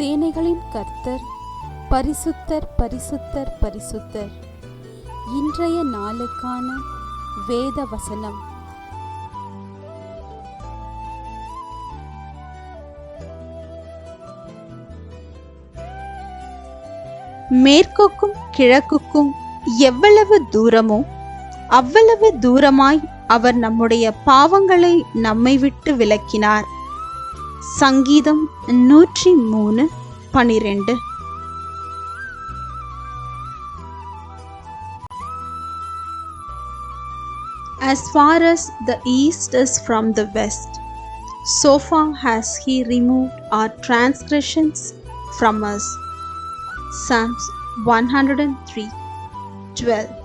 சேனைகளின் கர்த்தர் பரிசுத்தர் பரிசுத்தர் பரிசுத்தர். இன்றைய நாளுக்கான வேத வசனம். மேற்குக்கும் கிழக்குக்கும் எவ்வளவு தூரமோ அவ்வளவு தூரமாய் அவர் நம்முடைய பாவங்களை நம்மை விட்டு விலக்கினார். சங்கீதம் நூற்றி மூணு பனிரெண்டு As far as the east is from the west, so far has he removed our transgressions from us. Psalms 103 12